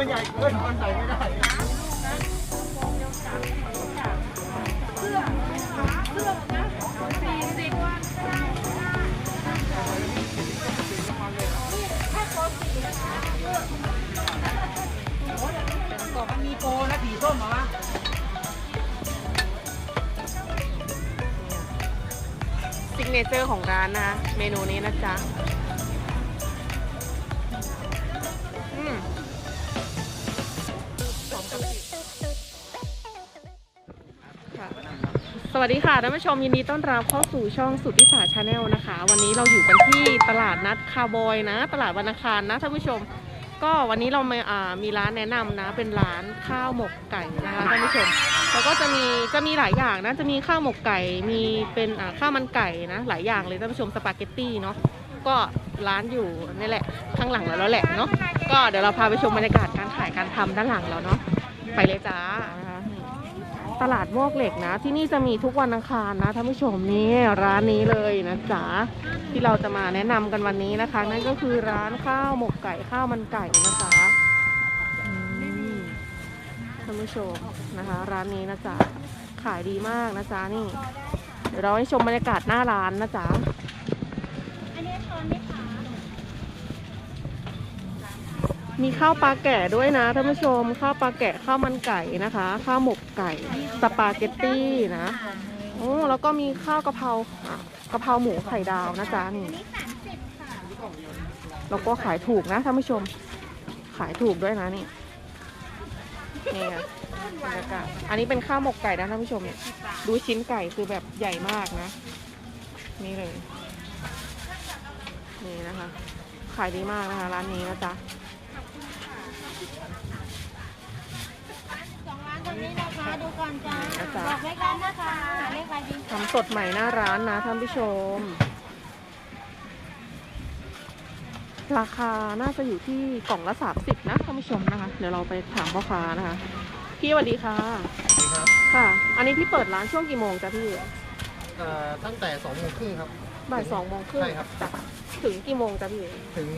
มันใหญ่เกินมันใส่ไม่ได้ก่อนมันมีโปรและผีส้มเหรอวะซิกเนเจอร์ของร้านนะ เมนูนี้นะจ๊ะ วัสดีค่ะท่านผู้ชมยินดีต้อนรับเข้าสู่ช่องสุดทธิศาชาแนลนะคะ วันนี้เราอยู่กันที่ตลาดนัดคาร์บอยนะ ตลาดวันอังคารนะท่านผู้ชม ก็วันนี้เรามาอ่ามีร้านแนะนำนะ เป็นร้านข้าวหมกไก่นะคะท่านผู้ชมแล้วก็จะมีจะมีหลายอย่างนะจะมีข้าวหมกไก่มีเป็นอ่าข้าวมันไก่นะ หลายอย่างเลยท่านผู้ชมสปาเกตตี้เนาะก็ร้านอยู่นี่แหละข้างหลังเราแล้วแหละเนาะก็เดี๋ยวเราพาไปชมบรรยากาศการขายการทำด้านหลังเราเนาะไปเลยจ้านะคะ ตลาดวอกเหล็กนะ ที่นี่จะมีทุกวันอังคารนะท่านผู้ชมนี่ร้านนี้เลยนะจ๊ะที่เราจะมาแนะนำกันวันนี้นะคะ นั่นก็คือร้านข้าวหมกไก่ข้าวมันไก่นะจ๊ะท่านผู้ชมนะคะ ร้านนี้นะจ๊ะขายดีมากนะจ๊ะนี่เดี๋ยวเราให้ชมบรรยากาศหน้าร้านนะจ๊ะ มีข้าวปลาแก่ด้วยนะท่านผู้ชมข้าวปลาแกะข้าวมันไก่นะคะข้าวหมกไก่สปาเกตตี้นะโอ้แล้วก็มีข้าวกะเพรากะเพราหมูไข่ดาวนะจ๊ะนี่แล้วก็ขายถูกนะท่านผู้ชม ขายถูกด้วยนะนี่นี่บรรยากาศอันนี้เป็นข้าวหมกไก่นะท่านผู้ชมเนี่ยดูชิ้นไก่คือแบบใหญ่มากนะ นี่เลย นี่นะคะ ขายดีมากนะคะ ร้านนี้นะจ๊ะ สอง ร้านตรงนี้นะคะดูก่อนจ้านะจ๊ะบอกเลขร้านนะคะหาเลขอะไรดีทำสดใหม่หน้าร้านนะท่านผู้ชม ราคาน่าจะอยู่ที่กล่องละสามสิบนะท่านผู้ชมนะคะ เดี๋ยวเราไปถามพ่อค้านะคะ พี่สวัสดีค่ะนี่ครับค่ะ อันนี้พี่เปิดร้านช่วงกี่โมงจ๊ะพี่เอ่อตั้งแต่สองโมงครึ่งครับ บ่ายสองโมงครึ่งใช่ครับ จ้ะถึงกี่โมงจ๊ะพี่ถึง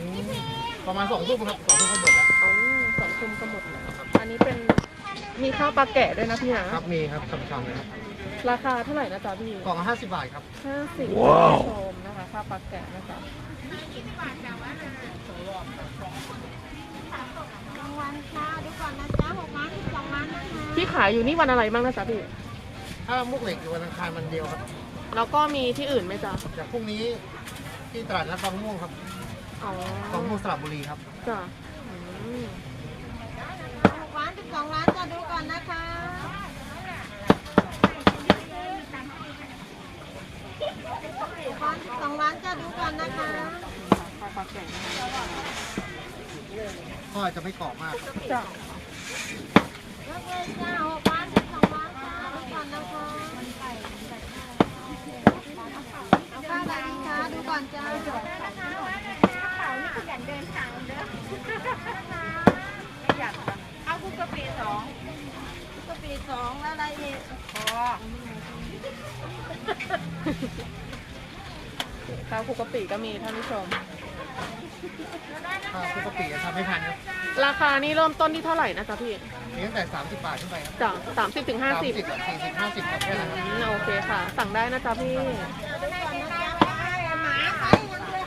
ประมาณสองทุ่มครับสองทุ่มก็หมดแล้ว อ๋อสองทุ่มก็หมดแล้วอันนี้เป็น มีข้าวปลาแกะด้วยนะพี่นะ ครับมีครับช่ำๆเลยครับราคาเท่าไหร่นะจ๊ะพี่กล่องละห้าสิบบาทครับห้าสิบว้าว ชมนะคะข้าวปลาแกะนะจ๊ะรางวัลค่ะดูก่อนนะจ้าหกร้านสิบสองร้านนะคะที่ขายอยู่นี่วันอะไรบ้างนะจ๊ะพี่ ถ้ามุกเหล็กอยู่วันอังคารมันเดียวครับแล้วก็มีที่อื่นไหมจ๊ะจากพรุ่งนี้ที่ตลาดนัดบางม่วงครับอ๋อบางม่วงสระบุรีครับจ้ะอืม หกร้านสิบสองร้านจะดูก่อนนะคะหกร้านสิบสองร้านจะดูก่อนนะคะข้าวปลาแกะก็จะไม่กรอบมากจ้ะยกเลยจ้าหกร้านสิบสองร้านจ้าดูก่อนนะคะเอาข้าวอะไรดีคะดูก่อนจ้าเอา คุกกะปิสองกะปิสองแล้วอะไรอีกพอข้าวคลุกกะปิก็มีท่านผู้ชมถ้าปกติจะทำไม่ทันครับราคานี่เริ่มต้นที่เท่าไหร่นะจ๊ะพี่มีตั้งแต่สามสิบบาทขึ้นไปครับจ้ะสามสิบถึงห้าสามสิสิบบสี่สิบห้าสิบครับแค่นั้นครับโอเคค่ะ สั่งได้นะจ๊ะพี่หมาใครยังเลย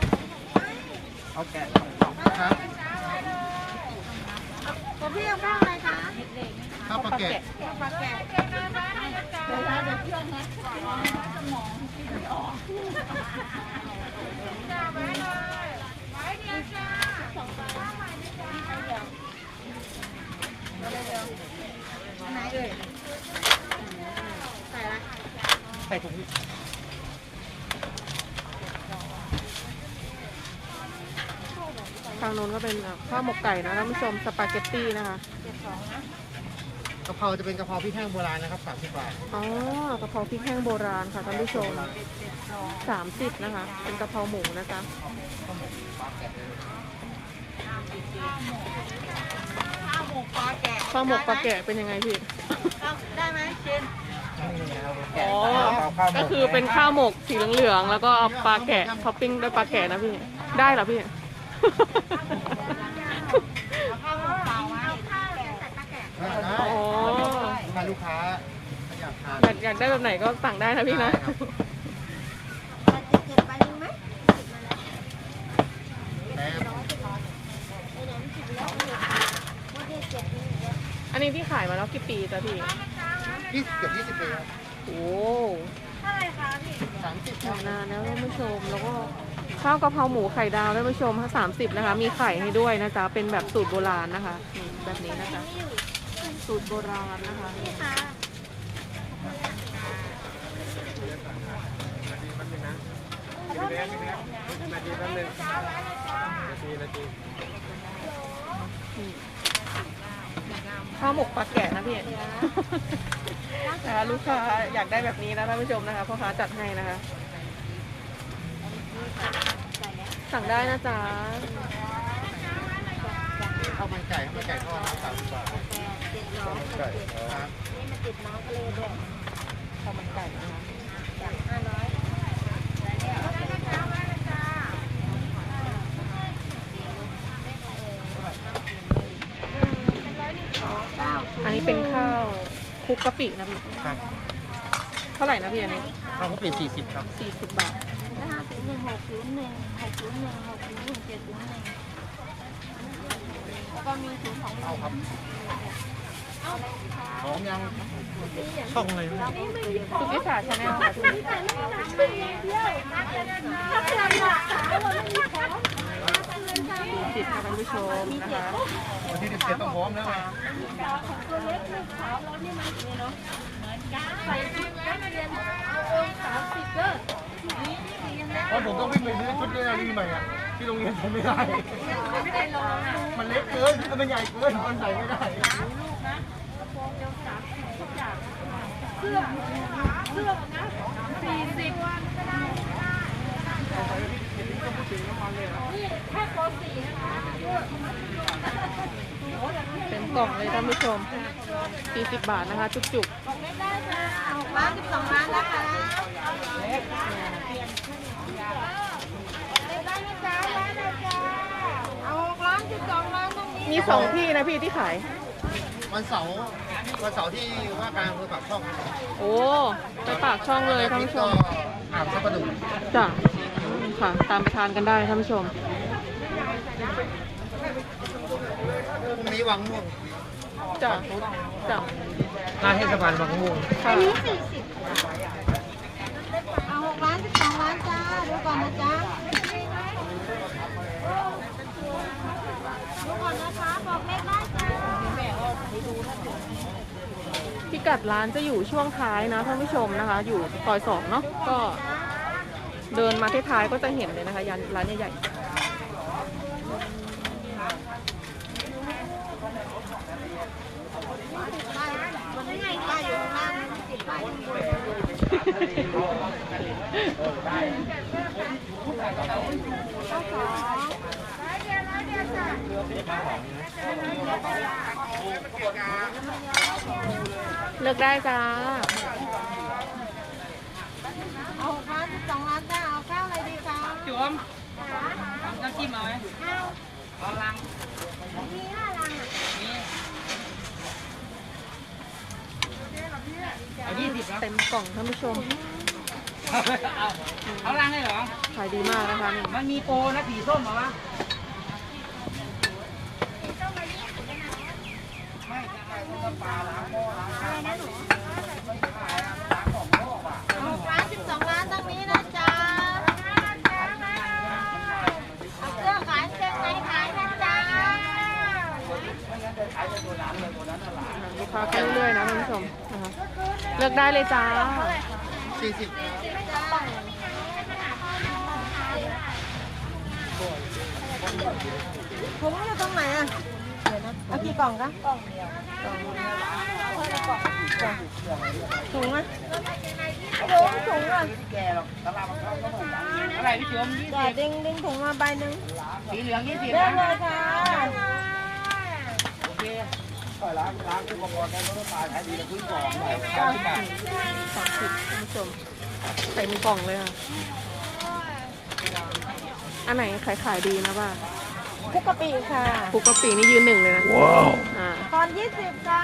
เอาแกะครับ ผมพี่เอาข้าวอะไรคะข้าวปลาแกะปลาแกะเดี๋ยวเดี๋ยวเพื่อนนะไหนเอ่ยใส่ละใส่ถุงางโน้นก็เป็นข้าวหมกไก่นะท่านผู้ชมสปาเกตตี้นะคะกะเพราจะเป็นกะเพราพริกแห้งโบราณนะครับสามสิบบาทอ๋อกะเพราพริกแห้งโบราณค่ะท่านผู้ชมสามสิบนะคะ เป็นกะเพราหมูนะจ๊ะข้าวหมกปลาแกะข้าวหมกปลาแกะเป็นยังไงพี่ได้ไหมชินอ๋อ ก็คือเป็นข้าวหมกสีเหลืองๆ แล้วก็เอาปลาแกะท็อปปิ้งด้วยปลาแกะนะพี่ ได้เหรอพี่ ข้าวหมกเปล่าไหมลูกค้าอยากทานอยากอยากได้แบบไหนก็สั่งได้นะพี่นะได้ครับแต่จะเก็บไปยังไหมแม่ไอ้น้ำสิบแล้วว่าได้เก็บนี่เดี๋ยวอันนี้พี่ขายมาแล้วกี่ปีจ้ะพี่ ยี่สิบเกือบยี่สิบปีครับโอ้เท่าไหร่คะพี่สามสิบขายนานแล้วท่านผู้ชมแล้วก็ ข้าวกะเพราหมูไข่ดาวท่านผู้ชมสามสิบนะคะ มีไข่ให้ด้วยนะจ๊ะ เป็นแบบสูตรโบราณนะคะนี่แบบนี้นะคะ สูตรโบราณนะคะนี่ค่ะข้าวหมกปลาแกะนะพี่นะคะลูกค้าอยากได้แบบนี้นะท่านผู้ชมนะคะพ่อค้าจัดให้นะคะ สั่งได้นะจ๊ะข้าวมันไก่ข้าวมันไก่ทอดครับสามสิบบาทเจ็ดร้อยไก่ครับนี่มันติดน้ำทะเลด้วยข้าวมันไก่นะคะจากห้าร้อยเอาได้นะคะเอาได้นะจ๊ะอันนี้เป็นข้าวคลุกกะปินะพี่ ครับ เท่าไหร่นะพี่อันนี้ข้าวเขาเป็นสี่สิบครับสี่สิบบาท ห้าศูนย์หนึ่งหกศูนย์หนึ่งหกศูนย์หนึ่งหกศูนย์หนึ่งเจ็ดศูนย์หนึ่งแล้วก็มีศูนย์ของ เอาครับของยังช่องอะไรไม่รู้ สุกิสาชาแนลค่ะทุกคน ถ้าเกิดหนักสาวเราไม่มีของ สี่สิบค่ะท่านผู้ชมนะคะ วันที่สิบเจ็ดต้องพร้อมแล้วนะ ตัวเล็กคือขาวรถนี่มันนี่เนา ผมต้องวิ่งไปซื้อชุดนี้นี่ใหม่อะที่โรงเรียนผมไม่ได้ ไม่ได้ลองอะมันเล็กเกินมันใหญ่เกินมันใส่ไม่ได้ลูกนะกระโปรงเดียวสามสิบทุกอย่างเสื้อเสื้อนะสี่สิบก็ได้นี่แค่โปรสี่นะคะ เต็มกล่องเลยท่านผู้ชมสี่สิบบาทนะคะ จุกบอกไม่ได้ค่ะหกล้านสิบสองล้านแล้วค่ะเล็กได้ไหมจ๊ะได้เลยจ้าเอาหกล้านสิบสองล้านตรงนี้ ๆ มีสองที่นะพี่ที่ขาย วันเสาร์วันเสาร์ที่ว่าการอำเภอปากช่องโอ้ไปปากช่องเลยท่านผู้ชมก็อ่างซับปะดุกจ้ะค่ะ ตามไปทานกันได้ท่านผู้ชมพรุ่ง นี้วังม่วงจ้ะจ้ะหน้าเทศบาลวังม่วงค่ะสี่สิบเอาหกล้านสิบสองล้านจ้าดูก่อนนะจ๊ะดูก่อนนะคะบอกเลขได้จ้าพิกัดร้านจะอยู่ช่วงท้ายนะท่านผู้ชมนะคะ อยู่ซอยสองเนาะก็เดินมาที่ท้ายๆก็จะเห็นเลยนะคะยันร้านใหญ่มันไม่ไงป้ายอยู่ข้างล่างมันติดป้ายข้างบน ๆเลือกได้จ้า เอาหกล้านสิบสองล้านจ้าเอาข้าวอะไรดีคะจุ๋มน้ำจิ้มเอาไหมข้าวเอาลังมีห้าลังอะนี่เอายี่สิบแล้วเต็มกล่องท่านผู้ชม เอาเอาลังเลยเหรอขายดีมากนะคะนี่มันมีโปรนะสีส้มเหรอวะ หกล้านสิบสองล้านตรงนี้นะจ๊ะเอาเสื้อขายเสื้อไหนขายนะจ๊ะ ลูกค้าเข้าเรื่อยๆนะท่านผู้ชมนะคะเลือกได้เลยจ้าสี่สิบถุงอยู่ตรงไหนอะเดี๋ยวนะเอากี่กล่องคะกล่องเดียวถุงอะถุงถุงอะเท่าไหร่พี่จุ๋มยี่จ่าสิบดึงดึงถุงมาใบหนึ่งสีเหลืองยี่สิบเริ่มเลนะยค่ะโอเค สามสิบท่านผู้ชมเต็มกล่องเลยค่ะ อันไหนขายขายดีนะบ้าคุกกะปิค่ะคุกกะปินี่ยืนหนึ่งเลยนะอ่าตอนยี่สิบจ้า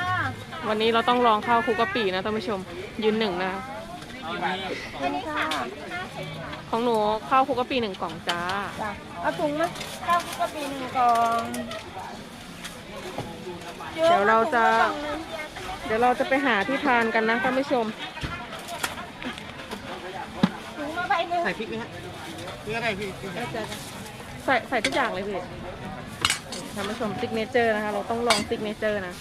วันนี้เราต้องลองข้าวคุกกะปินะท่านผู้ชมยืนหนึ่งนะอันนี้ค่ะของหนูข้าวคุกกะปิหนึ่งกล่องจ้าจ้ะเอาถุงมาข้าวคุกกะปิหนึ่งกล่อง เดี๋ยวเราจะ เดี๋ยวเราจะไปหาที่ทานกันนะท่านผู้ชมถุงมาใบหนึ่งใส่พริกไหมฮะนี่ก็ได้พี่พริกใส่ใส่ทุกอย่างเลยพี่ท่านผู้ชมซิกเนเจอร์นะคะ เราต้องลองซิกเนเจอร์นะ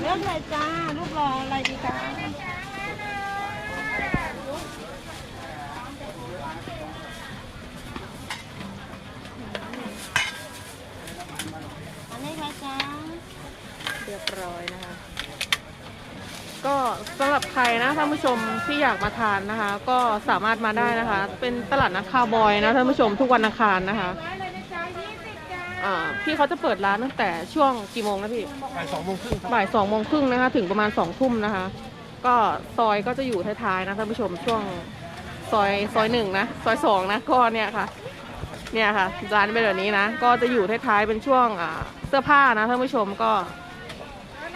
เลือกเลยจ้าลูกรออะไรดีคะ อันนี้ค่ะจ้าเรียบร้อยนะคะ ก็สำหรับใครนะท่านผู้ชมที่อยากมาทานนะคะ ก็สามารถมาได้นะคะ เป็นตลาดนัดคาวบอยนะท่านผู้ชมทุกวันอังคารนะคะได้เลยนะจ้ายี่สิบจ้าอ่าพี่เขาจะเปิดร้านตั้งแต่ช่วงกี่โมงนะพี่บ่ายสองโมงครึ่งครับบ่ายสองโมงครึ่งนะคะ ถึงประมาณสองทุ่มนะคะ ก็ซอยก็จะอยู่ท้ายๆนะท่านผู้ชมช่วงซอยซอยหนึ่งนะซอยสองนะก็เนี่ยค่ะ เนี่ยค่ะร้านเป็นแบบนี้นะ ก็จะอยู่ท้ายๆเป็นช่วงอ่าเสื้อผ้านะท่านผู้ชมก็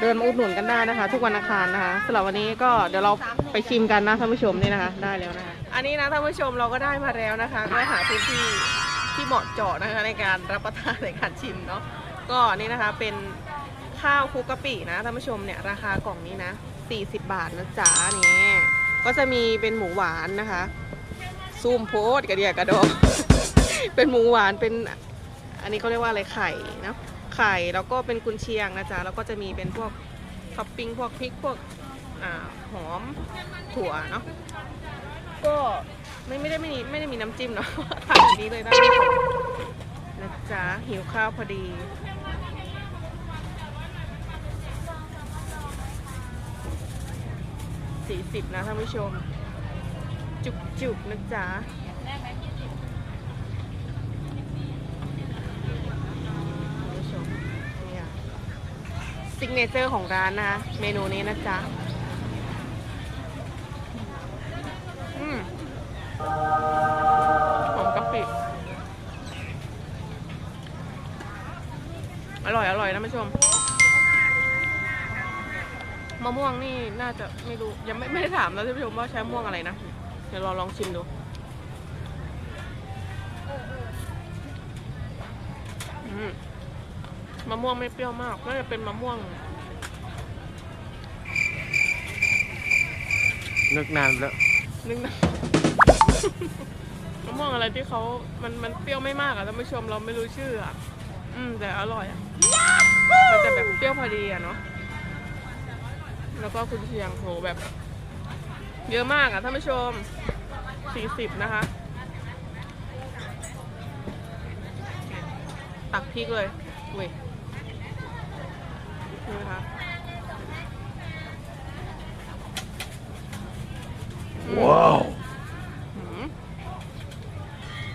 เดินมาอุดหนุนกันได้นะคะ ทุกวันอังคารนะคะสำหรับวันนี้ก็เดี๋ยวเราไปชิมกันนะท่านผู้ชมนี่นะคะ ได้แล้วนะคะ อันนี้นะท่านผู้ชมเราก็ได้มาแล้วนะคะ ก็หาพื้นที่ที่เหมาะเจาะนะคะในการรับประทานในการชิมเนาะก็นี่นะคะเป็นข้าวคุกกะปินะท่านผู้ชมเนี่ยราคากล่องนี้นะ 40 บาทนะจ๊ะนี่ก็จะมีเป็นหมูหวานนะคะซูมโพดกระเดียกระดองเป็นหมูหวานเป็นอันนี้เขาเรียกว่าอะไรไข่เนาะ ไข่แล้วก็เป็นกุนเชียงนะจ๊ะแล้วก็จะมีเป็นพวกท็อปปิ้งพวกพริกพวกอ่าหอมถั่วเนาะก็ไม่ไม่ได้ไม่มีไม่ได้มีน้ำจิ้มเนาะทานแบบนี้เลยนะนะจ๊ะหิวข้าวพอดีสี่สิบนะท่านผู้ชม จุกจุกๆนะจ๊ะท่านผู้ชมเนี่ย ซิกเนเจอร์ของร้านนะคะ เมนูนี้นะจ๊ะหอมกะปิ อร่อย อร่อยนะท่านผู้ชม มะม่วงนี่น่าจะไม่รู้ ยังไม่ไม่ได้ถามนะท่านผู้ชมว่าใช้มะม่วงอะไรนะ เดี๋ยวเราลองชิมดูอืม มะม่วงไม่เปรี้ยวมากน่าจะเป็นมะม่วง นึกนานแล้ว นึกนะ มะม่วงอะไรที่เขามันมันเปรี้ยวไม่มากอะท่านผู้ชมเราไม่รู้ชื่ออะอืมแต่อร่อยอะมันจะแบบเปรี้ยวพอดีอะเนาะแล้วก็คุณเชียงโหแบบ เยอะมากอะท่านผู้ชม40นะคะ ตักพริกเลยอุ้ย นี่นะคะว้าว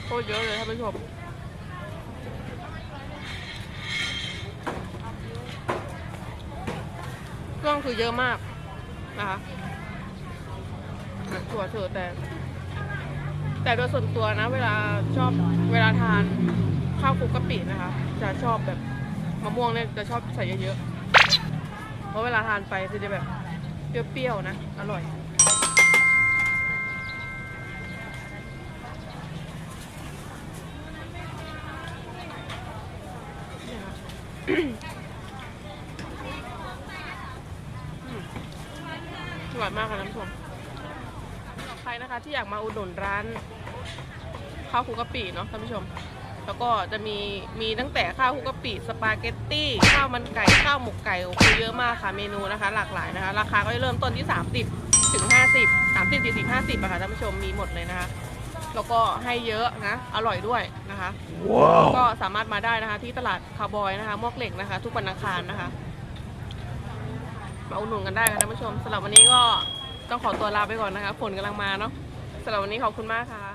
โคตรเยอะเลยท่านผู้ชมเครื่องคือเยอะมากนะคะอะถั่วเถอะแต่ แต่โดยส่วนตัวนะ เวลาชอบเวลาทานข้าวคลุกกะปินะคะ จะชอบแบบมะม่วงเนี่ยจะชอบใส่เยอะๆ เพราะเวลาทานไปคือจะแบบเปรี้ยวๆนะ อร่อยเนี่ยค่ะอร่อยมากค่ะท่านผู้ชมใครนะคะที่อยากมาอุดหนุนร้านข้าวคุกกะปิเนาะท่านผู้ชม แล้วก็จะมีมีตั้งแต่ข้าวคลุกกะปิสปาเกตตี้ข้าวมันไก่ข้าวหมกไก่โอ้โหเยอะมากค่ะเมนูนะคะ หลากหลายนะคะ ราคาก็จะเริ่มต้นที่ 30 ถึง 50 30 40 50อะค่ะท่านผู้ชมมีหมดเลยนะคะ แล้วก็ให้เยอะนะ อร่อยด้วยนะคะก็สามารถมาได้นะคะ ที่ตลาดคาวบอยนะคะมวกเหล็กนะคะ ทุกวันอังคารนะคะมาอุดหนุนกันได้ค่ะท่านผู้ชมสำหรับวันนี้ก็ต้องขอตัวลาไปก่อนนะคะฝนกำลังมาเนาะสำหรับวันนี้ขอบคุณมากค่ะ